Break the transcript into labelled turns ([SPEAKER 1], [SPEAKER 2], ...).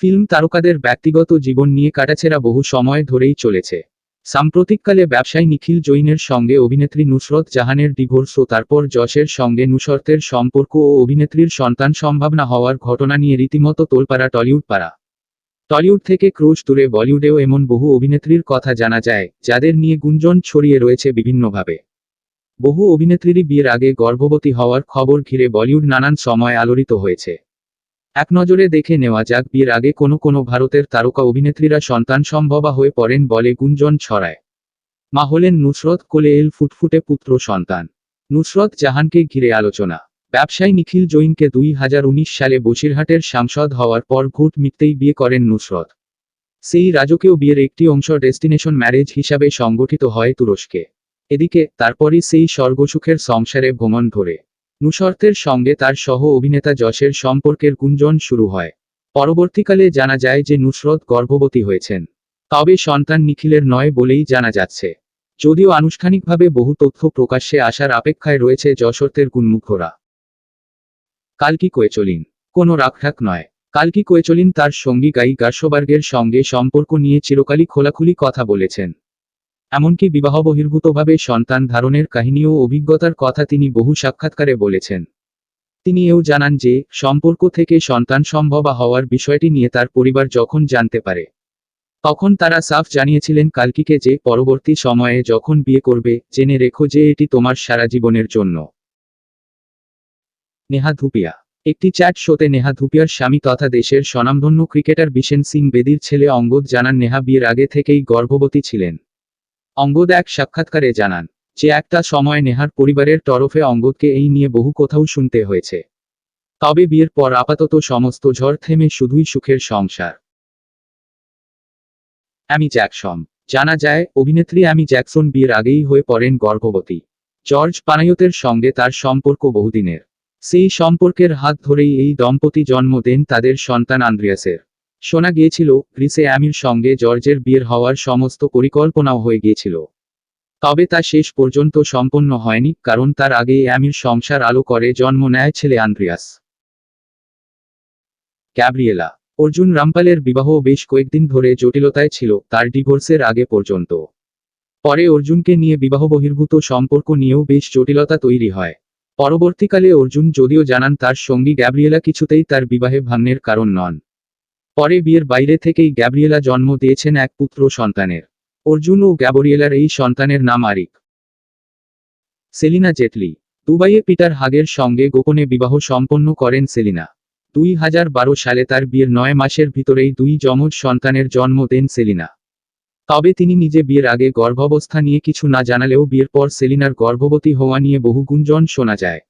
[SPEAKER 1] Film তারকাদের ব্যক্তিগত জীবন নিয়ে কাটাছেড়া বহু সময় ধরেই চলেছে। সাম্প্রতিককালে ব্যবসায়ী নিখিল জৈনের সঙ্গে অভিনেত্রী নুসরত জাহানের ডিভোর্স ও তারপর যশের সঙ্গে নুসরতের সম্পর্ক ও অভিনেত্রীর সন্তান সম্ভাবনা হওয়ার ঘটনা নিয়ে রীতিমতো তোলপাড়া টলিউড পাড়া। টলিউড থেকে ক্রোশ দূরে বলিউডেও এমন বহু অভিনেত্রীর কথা জানা যায়, যাদের নিয়ে গুঞ্জন ছড়িয়ে রয়েছে বিভিন্নভাবে। বহু অভিনেত্রীরই বিয়ের আগে গর্ভবতী হওয়ার খবর ঘিরে বলিউড নানান সময় আলোড়িত হয়েছে। এক নজরে দেখে নেওয়া যাক বিয়ের আগে কোনো কোনো ভারতের তারকা অভিনেত্রীরা সন্তান সম্ভবা হয়ে পড়েন বলে গুঞ্জন ছড়ায়। মা হলেন নুসরত কোলে এল ফুটফুটে পুত্র সন্তান। নুসরত জাহানকে ঘিরে আলোচনা। ব্যবসায়ী নিখিল জৈনকে দুই হাজার উনিশ সালে বসিরহাটের সাংসদ হওয়ার পর ভোট মিটতেই বিয়ে করেন নুসরত। সেই রাজকীয় বিয়ের একটি অংশ ডেস্টিনেশন ম্যারেজ হিসাবে সংগঠিত হয় তুরস্কে। এদিকে তারপরই সেই স্বর্গসুখের সংসারে ভ্রমণ ধরে। নুসরতের সঙ্গে তার সহ অভিনেতা যশের সম্পর্কের গুঞ্জন শুরু হয়। পরবর্তীকালে জানা যায় যে নুসরত গর্ভবতী হয়েছেন। তবে সন্তান নিখিলের নয় বলেই জানা যাচ্ছে। যদিও আনুষ্ঠানিকভাবে বহু তথ্য প্রকাশ্যে আসার অপেক্ষায় রয়েছে যশোরতের গুণমুখরা। কালকি কোয়েচলিন? কোনো রাখঢাক নয়। কালকি কোয়েচলিন তার সঙ্গী গায়ী গার্সবার্গের সঙ্গে সম্পর্ক নিয়ে চিরকালই খোলাখুলি কথা বলেছেন। এমনকি বিবাহ বহির্ভূতভাবে সন্তান ধারণের কাহিনী ও অভিজ্ঞতার কথা তিনি বহু সাক্ষাৎকারে বলেছেন। তিনি এও জানান যে, সম্পর্ক থেকে সন্তান সম্ভবা হওয়ার বিষয়টি নিয়ে তার পরিবার যখন জানতে পারে, তখন তারা সাফ জানিয়েছিলেন কালকিকে যে, পরবর্তী সময়ে যখন বিয়ে করবে, জেনে রেখো যে এটি তোমার সারা জীবনের জন্য। নেহা ধুপিয়া। একটি চ্যাট শোতে নেহা ধুপিয়ার স্বামী তথা দেশের স্বনামধন্য ক্রিকেটার বিশেন সিং বেদির ছেলে অঙ্গদ জানান, নেহা বিয়ের আগে থেকেই গর্ভবতী ছিলেন। অঙ্গদ এক সাক্ষাৎকারে জানান, যে একটা সময় নেহার পরিবারের তরফে অঙ্গদকে এই নিয়ে বহু কোথাও শুনতে হয়েছে। তবে বিয়ের পর আপাতত সমস্ত ঝড় থেমে শুধুই সুখের সংসার। Amy Jackson. জানা যায়, অভিনেত্রী অ্যামি জ্যাকসন বিয়ের আগেই হয়ে পড়েন গর্ভবতী। জর্জ পানায়তের সঙ্গে তার সম্পর্ক বহুদিনের। সেই সম্পর্কের হাত ধরেই এই দম্পতি জন্ম দেন তাদের সন্তান আন্দ্রিয়াসের। শোনা গিয়েছিল গ্রিসে অ্যামির সঙ্গে জর্জের বিয়ের হওয়ার সমস্ত পরিকল্পনাও হয়ে গিয়েছিল। তবে তা শেষ পর্যন্ত সম্পন্ন হয়নি, কারণ তার আগেই অ্যামির সংসার আলো করে জন্ম নেয় ছেলে আন্দ্রিয়াস। ক্যাব্রিয়েলা অর্জুন রামপালের বিবাহ বেশ কয়েকদিন ধরে জটিলতায় ছিল, তার ডিভোর্সের আগে পর্যন্ত। পরে অর্জুনকে নিয়ে বিবাহ বহির্ভূত সম্পর্ক নিয়েও বেশ জটিলতা তৈরি হয়। পরবর্তীকালে অর্জুন যদিও জানান তার সঙ্গী গ্যাব্রিয়েলা কিছুতেই তার বিবাহে ভাঙনের কারণ নন। পরে বিয়ের বাইরে থেকেই গ্যাব্রিয়েলা জন্ম দিয়েছেন এক পুত্র সন্তানের। অর্জুন ও গ্যাবরিয়েলার এই সন্তানের নাম আরিক। সেলিনা জেটলি। দুবাইয়ে পিটার হাগের সঙ্গে গোপনে বিবাহ সম্পন্ন করেন সেলিনা। দুই হাজার বারো সালে তার বিয়ের নয় মাসের ভিতরেই দুই যমজ সন্তানের জন্ম দেন সেলিনা। তবে তিনি নিজে বিয়ের আগে গর্ভাবস্থা নিয়ে কিছু না জানালেও বিয়ের পর সেলিনার গর্ভবতী হওয়া নিয়ে বহু গুঞ্জন শোনা যায়।